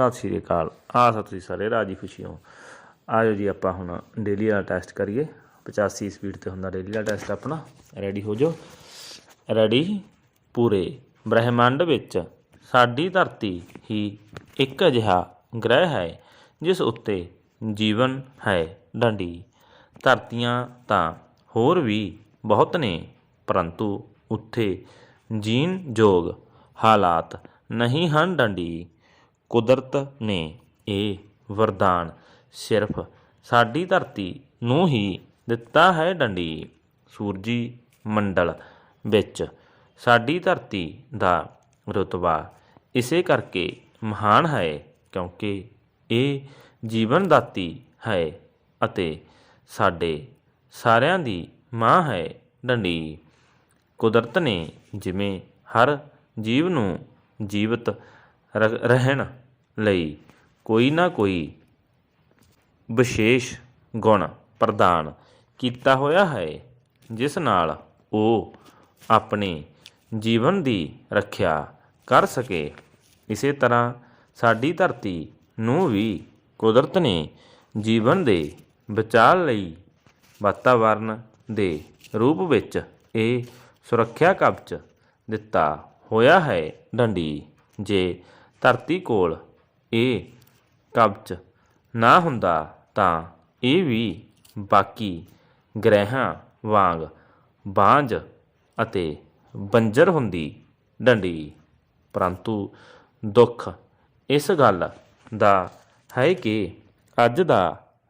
ਸਤਿ ਸ਼੍ਰੀ ਅਕਾਲ। ਆਸ ਤੁਸੀਂ ਸਾਰੇ ਰਾਜੀ ਖੁਸ਼ੀ ਹੋ। ਆਜੋ ਜੀ, ਆਪਾਂ ਹੁਣ ਡੇਲੀ ਵਾਲਾ ਟੈਸਟ ਕਰੀਏ। 85 ਸਪੀਡ ਤੇ ਹੁੰਦਾ ਡੇਲੀ ਵਾਲਾ ਟੈਸਟ ਆਪਣਾ। ਰੈਡੀ ਹੋ ਜਾਓ। ਰੈਡੀ ਪੂਰੇ। ਬ੍ਰਹਿਮੰਡ ਵਿੱਚ ਸਾਡੀ ਧਰਤੀ ਹੀ ਇੱਕ ਅਜਿਹਾ ਗ੍ਰਹਿ ਹੈ, ਜਿਸ ਉੱਤੇ ਜੀਵਨ ਹੈ ਡੰਡੀ। ਧਰਤੀਆਂ ਤਾਂ ਹੋਰ ਵੀ ਬਹੁਤ ਨੇ, ਪਰੰਤੂ ਉੱਥੇ ਜੀਣ ਯੋਗ ਹਾਲਾਤ ਨਹੀਂ ਹਨ ਡੰਡੀ। ਕੁਦਰਤ ਨੇ ਇਹ ਵਰਦਾਨ ਸਿਰਫ ਸਾਡੀ ਧਰਤੀ ਨੂੰ ਹੀ ਦਿੱਤਾ ਹੈ ਡੰਡੀ। ਸੂਰਜੀ ਮੰਡਲ ਵਿੱਚ ਸਾਡੀ ਧਰਤੀ ਦਾ ਰੁਤਬਾ ਇਸੇ ਕਰਕੇ ਮਹਾਨ ਹੈ ਕਿਉਂਕਿ ਇਹ ਜੀਵਨ ਦਾਤੀ ਹੈ ਅਤੇ ਸਾਡੇ ਸਾਰਿਆਂ ਦੀ ਮਾਂ ਹੈ ਡੰਡੀ। ਕੁਦਰਤ ਨੇ ਜਿਵੇਂ ਹਰ ਜੀਵ ਨੂੰ ਜੀਵਤ ਰਹਿਣ ਲਈ ਕੋਈ ਨਾ ਕੋਈ ਵਿਸ਼ੇਸ਼ ਗੁਣ ਪ੍ਰਦਾਨ ਕੀਤਾ ਹੋਇਆ ਹੈ, ਜਿਸ ਨਾਲ ਉਹ ਆਪਣੇ ਜੀਵਨ ਦੀ ਰੱਖਿਆ ਕਰ ਸਕੇ। ਇਸੇ ਤਰ੍ਹਾਂ ਸਾਡੀ ਧਰਤੀ ਨੂੰ ਵੀ ਕੁਦਰਤ ਨੇ ਜੀਵਨ ਦੇ ਬਚਾਅ ਲਈ ਵਾਤਾਵਰਨ ਦੇ ਰੂਪ ਵਿੱਚ ਇਹ ਸੁਰੱਖਿਆ ਕਵਚ ਦਿੱਤਾ ਹੋਇਆ ਹੈ। ਡੰਡੀ, ਜੇ ਧਰਤੀ ਕੋਲ ਇਹ ਕਬਜ਼ ਨਾ ਹੁੰਦਾ ਤਾਂ ਇਹ ਵੀ ਬਾਕੀ ਗ੍ਰਹਿਾਂ ਵਾਂਗ ਬਾਂਝ ਅਤੇ ਬੰਜਰ ਹੁੰਦੀ ਡੰਡੀ। ਪਰੰਤੂ ਦੁੱਖ ਇਸ ਗੱਲ ਦਾ ਹੈ ਕਿ ਅੱਜ ਦਾ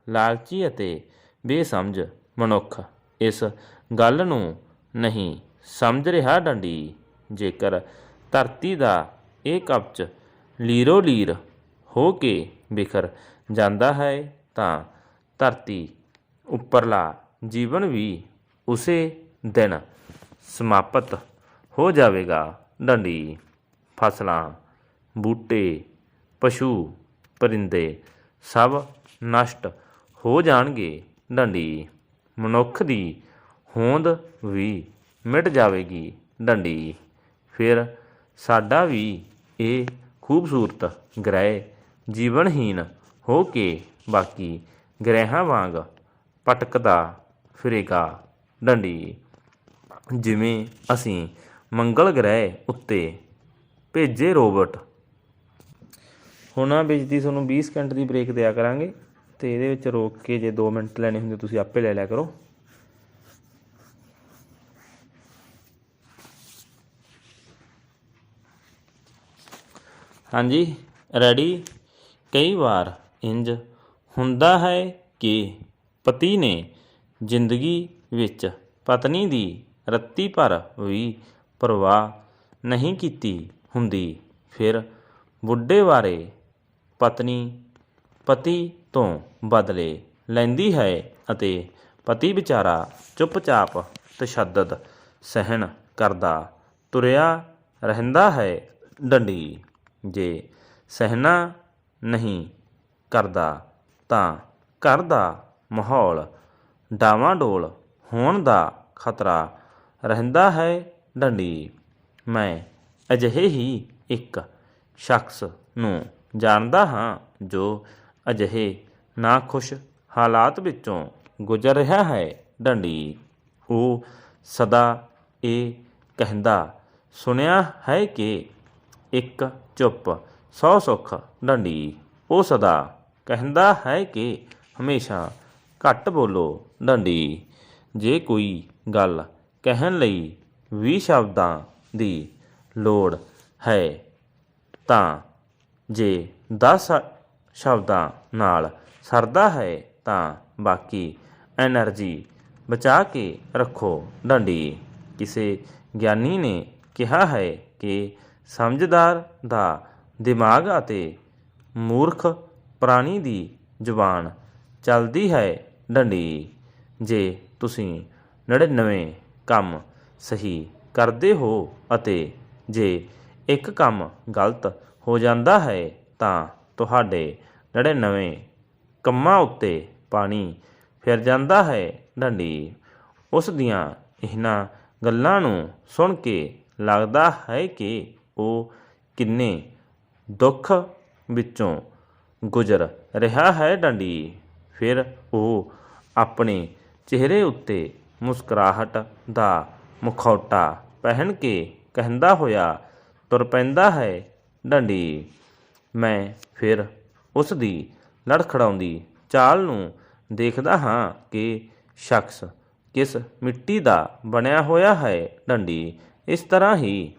ਲਾਲਚੀ ਅਤੇ ਬੇਸਮਝ ਮਨੁੱਖ ਇਸ ਗੱਲ ਨੂੰ ਨਹੀਂ ਸਮਝ ਰਿਹਾ ਡੰਡੀ। ਜੇਕਰ ਧਰਤੀ ਦਾ ਇਹ ਕਬਜ਼ ਲੀਰੋ ਲੀਰ ਹੋ ਕੇ ਬਿਖਰ ਜਾਂਦਾ ਹੈ ਤਾਂ ਧਰਤੀ ਉੱਪਰਲਾ ਜੀਵਨ ਵੀ ਉਸੇ ਦਿਨ ਸਮਾਪਤ ਹੋ ਜਾਵੇਗਾ। ਡੰਡੀ, ਫਸਲਾਂ, ਬੂਟੇ, ਪਸ਼ੂ, ਪਰਿੰਦੇ ਸਭ ਨਸ਼ਟ ਹੋ ਜਾਣਗੇ। ਡੰਡੀ, ਮਨੁੱਖ ਦੀ ਹੋਂਦ ਵੀ ਮਿਟ ਜਾਵੇਗੀ। ਡੰਡੀ, ਫਿਰ ਸਾਡਾ ਵੀ ਇਹ ਖੂਬਸੂਰਤ, ਗ੍ਰਹਿ ਜੀਵਨਹੀਨ ਹੋ ਕੇ ਬਾਕੀ ਗ੍ਰਹਿਾਂ ਵਾਂਗ ਪਟਕਦਾ ਫਿਰੇਗਾ ਡੰਡੀ। ਜਿਵੇਂ ਅਸੀਂ ਮੰਗਲ ਗ੍ਰਹਿ ਉੱਤੇ ਭੇਜੇ ਰੋਬੋਟ। ਹੁਣ ਵਿੱਚ ਦੀ ਤੁਹਾਨੂੰ 20 ਸਕਿੰਟ ਦੀ ਬ੍ਰੇਕ ਦਿਆ ਕਰਾਂਗੇ ਤੇ ਇਹਦੇ ਵਿੱਚ ਰੋਕ ਕੇ ਜੇ 2 ਮਿੰਟ ਲੈਣੇ ਹੁੰਦੇ ਤੁਸੀਂ ਆਪੇ ਲੈ ਲਿਆ ਕਰੋ। ਹਾਂਜੀ ਰੈਡੀ ਕਈ ਵਾਰ ਇੰਜ ਹੁੰਦਾ ਹੈ ਕਿ ਪਤੀ ਨੇ ਜ਼ਿੰਦਗੀ ਵਿੱਚ ਪਤਨੀ ਦੀ ਰੱਤੀ ਭਰ ਵੀ ਪਰਵਾਹ ਨਹੀਂ ਕੀਤੀ ਹੁੰਦੀ। ਫਿਰ ਬੁੱਢੇ ਬਾਰੇ ਪਤਨੀ ਪਤੀ ਤੋਂ ਬਦਲੇ ਲੈਂਦੀ ਹੈ ਅਤੇ ਪਤੀ ਵਿਚਾਰਾ ਚੁੱਪਚਾਪ ਤਸ਼ੱਦਦ ਸਹਿਣ ਕਰਦਾ ਤੁਰਿਆ ਰਹਿੰਦਾ ਹੈ ਡੰਡੀ। ਜੇ ਸਹਿਣਾ ਨਹੀਂ ਕਰਦਾ ਤਾਂ ਘਰ ਦਾ ਮਾਹੌਲ ਡਾਵਾਂਡੋਲ ਹੋਣ ਦਾ ਖਤਰਾ ਰਹਿੰਦਾ ਹੈ ਡੰਡੀ। ਮੈਂ ਅਜਿਹੇ ਹੀ ਇੱਕ ਸ਼ਖਸ ਨੂੰ ਜਾਣਦਾ ਹਾਂ ਜੋ ਅਜਿਹੇ ਨਾ ਖੁਸ਼ ਹਾਲਾਤ ਵਿੱਚੋਂ ਗੁਜ਼ਰ ਰਿਹਾ ਹੈ ਡੰਡੀ। ਉਹ ਸਦਾ ਇਹ ਕਹਿੰਦਾ ਸੁਣਿਆ ਹੈ ਕਿ ਇੱਕ ਚੁੱਪ, ਸੌ ਸੁਖ, ਡੰਡੀ। ਉਹ ਸਦਾ ਕਹਿੰਦਾ ਹੈ ਕਿ ਹਮੇਸ਼ਾ ਘੱਟ ਬੋਲੋ, ਡੰਡੀ। ਜੇ ਕੋਈ ਗੱਲ ਕਹਿਣ ਲਈ 20 ਸ਼ਬਦਾਂ ਦੀ ਲੋੜ ਹੈ, ਤਾਂ ਜੇ 10 ਸ਼ਬਦਾਂ ਨਾਲ ਸਰਦਾ ਹੈ, ਤਾਂ ਬਾਕੀ એનર્ਜੀ ਬਚਾ ਕੇ ਰੱਖੋ, ਡੰਡੀ। ਕਿਸੇ ਗਿਆਨੀ ਨੇ ਕਿਹਾ ਹੈ ਕਿ ਸਮਝਦਾਰ ਦਾ ਦਿਮਾਗ ਅਤੇ ਮੂਰਖ ਪ੍ਰਾਣੀ ਦੀ ਜ਼ੁਬਾਨ ਚੱਲਦੀ ਹੈ ਡੰਡੀ। ਜੇ ਤੁਸੀਂ 99 ਕੰਮ ਸਹੀ ਕਰਦੇ ਹੋ ਅਤੇ ਜੇ ਇੱਕ ਕੰਮ ਗਲਤ ਹੋ ਜਾਂਦਾ ਹੈ, ਤਾਂ ਤੁਹਾਡੇ 99 ਕੰਮਾਂ ਉੱਤੇ ਪਾਣੀ ਫਿਰ ਜਾਂਦਾ ਹੈ ਡੰਡੀ। ਉਸ ਦੀਆਂ ਇਹਨਾਂ ਗੱਲਾਂ ਨੂੰ ਸੁਣ ਕੇ ਲੱਗਦਾ ਹੈ ਕਿ ਉਹ ਕਿੰਨੇ ਦੁੱਖ ਵਿੱਚੋਂ ਗੁਜ਼ਰ ਰਿਹਾ ਹੈ ਡੰਡੀ। ਫਿਰ ਉਹ ਆਪਣੇ ਚਿਹਰੇ ਉੱਤੇ ਮੁਸਕਰਾਹਟ ਦਾ ਮੁਖੌਟਾ ਪਹਿਨ ਕੇ ਕਹਿੰਦਾ ਹੋਇਆ, ਤੁਰ ਪੈਂਦਾ ਹੈ ਡੰਡੀ। ਮੈਂ ਫਿਰ ਉਸ ਦੀ ਲੜਖੜਾਉਂਦੀ ਚਾਲ ਨੂੰ ਦੇਖਦਾ ਹਾਂ ਕਿ ਸ਼ਖਸ ਕਿਸ ਮਿੱਟੀ ਦਾ ਬਣਿਆ ਹੋਇਆ ਹੈ ਡੰਡੀ। ਇਸ ਤਰ੍ਹਾਂ ਹੀ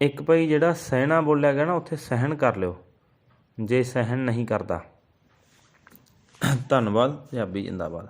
ਇੱਕ ਭਾਈ ਜਿਹੜਾ ਸਹਿਣਾ ਬੋਲਿਆ ਗਿਆ ਨਾ, ਉੱਥੇ ਸਹਿਣ ਕਰ ਲਿਓ, ਜੇ ਸਹਿਣ ਨਹੀਂ ਕਰਦਾ। ਧੰਨਵਾਦ, ਪੰਜਾਬੀ ਜਿੰਦਾਬਾਦ।